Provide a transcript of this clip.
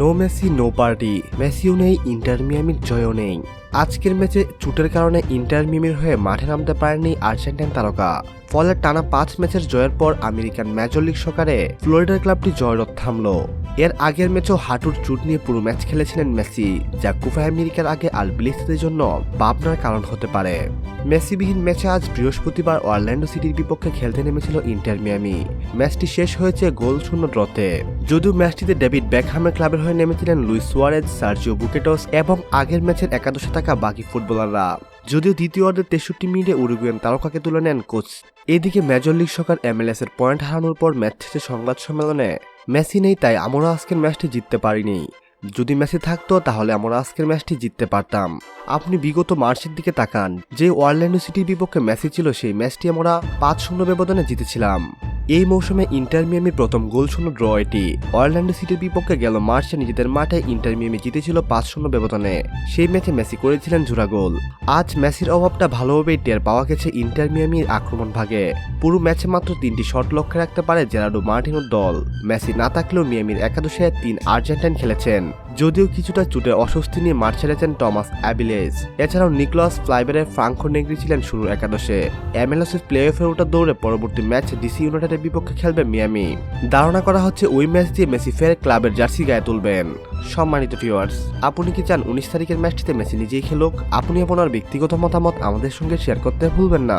No Messi, no party মেসিও নেই, Inter মিয়ামির জয়ও নেই। আজকের ম্যাচে চুটের কারণে ইন্টার মিয়ামির হয়ে মাঠে নামতে পারেনি আর্জেন্টাইন তারকা। ফলে টানা পাঁচ ম্যাচের জয়ের পর আমেরিকান মেজর লিগ সকারে ফ্লোরিডার ক্লাবটি জয়রথ থামল। এর আগের ম্যাচেও হাঁটুর চুট নিয়ে পুরো ম্যাচ খেলেছিলেন মেসি, যা কুফা আমেরিকার আগে আলবিলিস্তের জন্য ভাবনার কারণ হতে পারে। মেসিবিহীন ম্যাচে আজ বৃহস্পতিবার অরল্যান্ডো সিটির বিপক্ষে খেলতে নেমেছিল ইন্টার মিয়ামি। ম্যাচটি শেষ হয়েছে গোল শূন্য ড্রতে। যদিও ম্যাচটিতে ডেভিড ব্যাকহামের ক্লাবের হয়ে নেমেছিলেন লুইস সুয়ারেজ, সার্জিও বুকেটস এবং আগের ম্যাচের একাদশে থাকা বাকি ফুটবলাররা। যদিও দ্বিতীয় অর্ধের তেষট্টি মিনিটে উরুগুয়েন তারকাকে তুলে নেন কোচ। এদিকে মেজর লিগ সকার এমএলএস এর পয়েন্ট হারানোর পর ম্যাচ শেষে সংবাদ সম্মেলনে মেসি নেই, তাই আমরা আজকের ম্যাচটি জিততে পারিনি। যদি মেসি থাকতো, তাহলে আমরা আজকের ম্যাচটি জিততে পারতাম। আপনি বিগত মার্চের দিকে তাকান। যে ওয়ারল্যান্ডো সিটির বিপক্ষে মেসি ছিল, সেই ম্যাচটি আমরা পাঁচ শূন্য ব্যবধানে জিতেছিলাম। এই মৌসুমে ইন্টার মিয়ামির প্রথম গোল শূন্য ড্র এটি অরল্যান্ডো সিটির বিপক্ষে গেল মার্চে নিজেদের মাঠে ইন্টার মিয়ামি জিতেছিল পাঁচ শূন্য ব্যবধানে। সেই ম্যাচে মেসি করেছিলেন জোড়া গোল। আজ মেসির অভাবটা ভালোভাবেই টের পাওয়া গেছে ইন্টার মিয়ামির আক্রমণ ভাগে। পুরো ম্যাচে মাত্র তিনটি শট লক্ষ্যে রাখতে পারে জেরাডো মার্টিনোর দল। মেসি না থাকলেও মিয়ামির একাদশে তিন আর্জেন্টাইন খেলেছেন। যদিও কিছুটা চুটে অস্বস্তি নিয়ে মাঠ ছেড়েছেন টমাস অ্যাবিলেজ এছাড়াও নিকলাস ফ্লাইবারের ফ্রাঙ্কো নেগ্রি ছিলেন শুরুর একাদশে। এমএলএসের প্লে অফে ওঠার দৌড়ে পরবর্তী ম্যাচ ডিসি ইউনাইটেডের বিপক্ষে খেলবে মিয়ামি। ধারণা করা হচ্ছে ওই ম্যাচ দিয়ে মেসি ফের ক্লাবের জার্সি গায়ে তুলবেন। সম্মানিত ভিউয়ার্স আপনি কি চান উনিশ তারিখের ম্যাচটিতে মেসি নিজেই খেলুক? আপনি আপনার ব্যক্তিগত মতামত আমাদের সঙ্গে শেয়ার করতে ভুলবেন না।